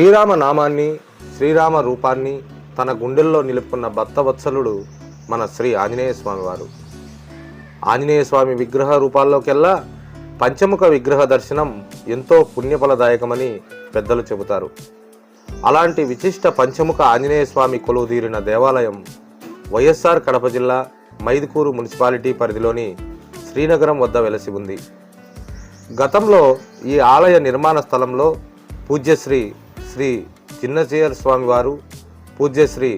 శ్రీరామ నామాన్ని శ్రీరామ రూపాన్ని తన గుండెల్లో నిలుపుకున్న భక్తవత్సలుడు మన శ్రీ ఆంజనేయ స్వామి వారు. ఆంజనేయ స్వామి విగ్రహ రూపాల్లోకెల్లా పంచముఖ విగ్రహ దర్శనం ఎంతో పుణ్యఫలదాయకమని పెద్దలు చెబుతారు. అలాంటి విశిష్ట పంచముఖ ఆంజనేయ స్వామి కొలువుదీరిన దేవాలయం వైఎస్ఆర్ కడప జిల్లా మైదుకూరు మున్సిపాలిటీ పరిధిలోని శ్రీనగరం వద్ద వెలసి ఉంది. గతంలో ఈ ఆలయ నిర్మాణ స్థలంలో పూజ్యశ్రీ శ్రీ చిన్నచేయర్ స్వామివారు పూజ్యశ్రీ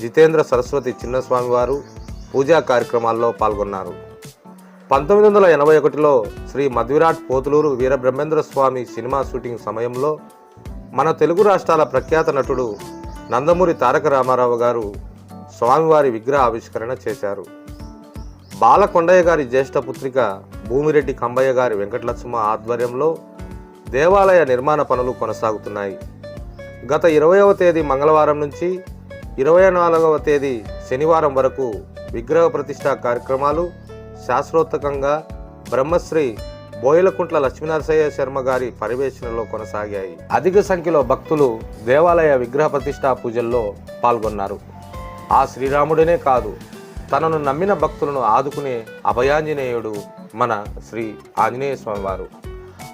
జితేంద్ర సరస్వతి చిన్నస్వామివారు పూజా కార్యక్రమాల్లో పాల్గొన్నారు. పంతొమ్మిది వందల ఎనభై ఒకటిలో శ్రీ మధ్విరాట్ పోతులూరు వీరబ్రహ్మేంద్ర స్వామి సినిమా షూటింగ్ సమయంలో మన తెలుగు రాష్ట్రాల ప్రఖ్యాత నటుడు నందమూరి తారక రామారావు గారు స్వామివారి విగ్రహ ఆవిష్కరణ చేశారు. బాలకొండయ్య గారి జ్యేష్ఠ పుత్రిక భూమిరెడ్డి కంబయ్య గారి వెంకటలక్ష్మ ఆధ్వర్యంలో దేవాలయ నిర్మాణ పనులు కొనసాగుతున్నాయి. గత ఇరవయవ తేదీ మంగళవారం నుంచి ఇరవై నాలుగవ తేదీ శనివారం వరకు విగ్రహ ప్రతిష్ఠా కార్యక్రమాలు శాస్త్రోత్తకంగా బ్రహ్మశ్రీ బోయలకుంట్ల లక్ష్మీనరసయ్య శర్మ గారి పర్యవేక్షణలో కొనసాగాయి. అధిక సంఖ్యలో భక్తులు దేవాలయ విగ్రహ ప్రతిష్ఠా పూజల్లో పాల్గొన్నారు. ఆ శ్రీరాముడినే కాదు తనను నమ్మిన భక్తులను ఆదుకునే అభయాంజనేయుడు మన శ్రీ ఆంజనేయ స్వామివారు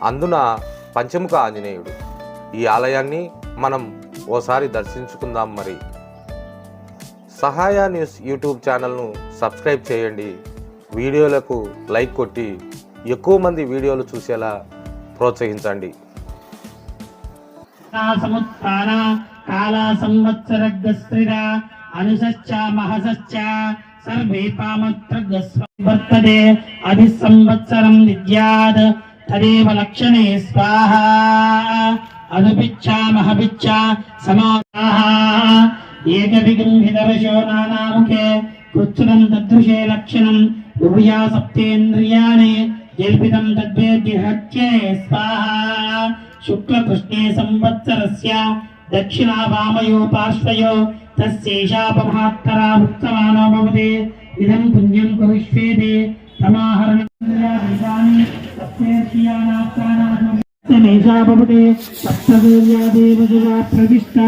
అందున పంచముఖ ఆంజనేయుడు. ఈ ఆలయాన్ని మనం ఓసారి దర్శించుకుందాం మరి. సహాయ న్యూస్ యూట్యూబ్ ఛానల్ను సబ్స్క్రైబ్ చేయండి. వీడియోలకు లైక్ కొట్టి ఎక్కువ మంది వీడియోలు చూసేలా ప్రోత్సహించండి. సముత్న కాళా అనుసశ్చ మహసశ్చ సర్వే పామత్రగస్వర్తతే అభి సంవత్సరం విద్యాద్ తదేవ లక్షణే స్వాహ. అనుపిచ్చా మహపిచ్చ సమాహ నానాముఖే కృత్సురం దదృశే లక్షణం ఉభయా సప్తేంద్రియాణి జల్పితం తద్వేద్యహత్యే స్వాహా శుక్లకృష్ణే సంవత్సరస్య దక్షిణా వామయో పార్శ్వయో తస్యేషాపమాత్తరా ఉత్తమానో భవతి ఇదం పుణ్యం కవిష్యేతి తమాహరణాని తస్యేషియానాత్రాణాత్మేషా భవతి సప్తదేవ్యాదేవ సురా ప్రవిష్ట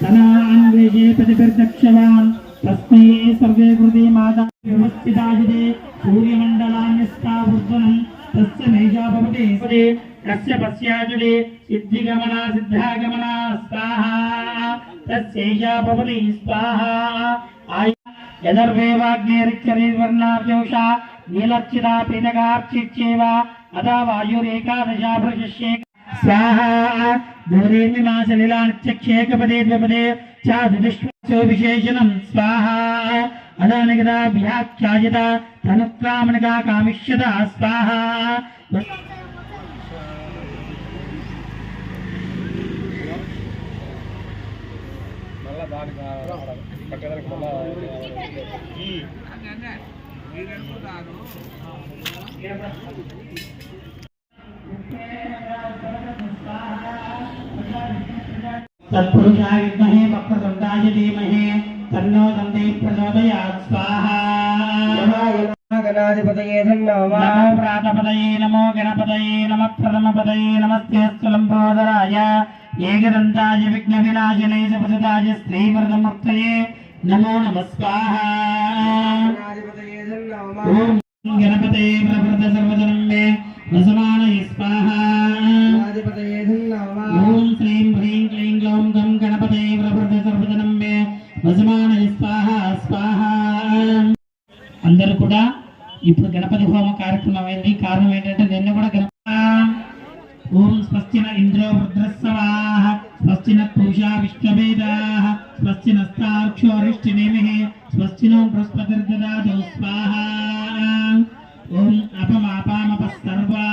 తనాన్వేషే ప్రతిభిర్దక్షవాన్. తస్మై సర్వే కృతి మాతా వ్యవస్థితాజిదే సూర్యమండలాన్యస్తావృద్ధనం తస్య నైజా భవతి పదే తస్య పశ్యాజుడే సిద్ధిగమన సిద్ధాగమన స్వాహా. తస్యైషా భవతి స్వాహా. ఆయ యదర్వేవాగ్నేరిత్యవర్ణాభ్యోష నీలచ్చిదా పీతకార్చిచ్చేవ భృశస్యే స్వాహా దూరే నిమాసలిలానిత్యక్షేకపదే ద్విపదే చాదుష్మో విశేషణం స్వాహా అదానిగదా వ్యాఖ్యాయత తనుక్రామణిగా కామిష్యత స్వాహా तत्पुरुषाय विद्महे वक्रतुण्डाय धीमहि तन्नो दन्ते प्रचोदयात् स्वाहा गणाधिपतये नमो प्रातपदये नमो गणपतये नमः प्रथमपदये नमस्ते सुलम्बोदराय एकदन्ताय विघ्नविनाशने सुपसुताय श्रीव्रतमूर्तये నమో నమ స్వాహ ఓం సర్వజనం మే రసమాన స్వాహ. శ్రీం హ్రీం క్లీం గ్లౌం గం గణపతే ప్రకృత సర్వజనం మే రసమాన స్వాహ స్వాహ. అందరూ కూడా ఇప్పుడు గణపతి హోమ కార్యక్రమం అయింది. కారణం ఏంటంటే నిన్న కూడా గణప ఓం స్వస్తి ఇంద్రో భద్రస్వాహ स्वस्तिन पूषा विश्ववेदा स्वस्ति नस्ताक्षोरिष्टिनेमिः स्वस्ति नो बृहस्पतिर्ददातु स्वाहा ॐ अपमापामपः सर्वा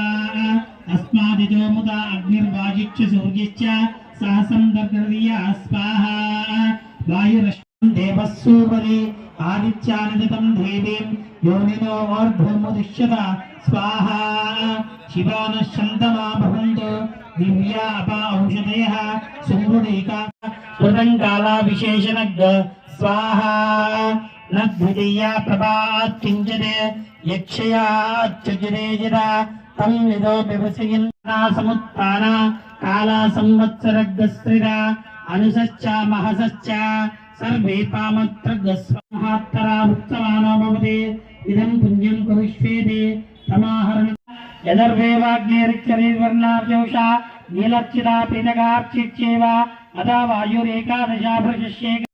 अस्मादिजो मुदा अग्निर्वाजिक्ष सूर्यश्च सहसन्दर्गर्या स्वाहा वायुरश्वं देवः सूपरि आदित्यानिजतं देवीं योनिनो अर्धमुदिश्यत स्वाहा शिवानश्चन्दमाभवन्तो दिव्या अपा औषधयः सुमृडेका कृतङ्कालाविशेषनग् स्वाहा न द्वितीया प्रभात् किञ्चित् यक्षयाच्चरे यदा तं यदो व्यवसयन्ना समुत्थाना काला संवत्सरग्रस्त्रिरा अनुसश्च महसश्च सर्वे पामत्र गस्वहात्तरा उत्तमानो भवति इदं पुण्यं कविष्वेति समाहरणम् తమాహరణ యదర్వేవాగ్నేరిచ్చరీర్వర్ణాభ్యోష నీలర్చితా పీతకార్చిచ్యేవ అదా వాయురేకాదశాభృషస్యేక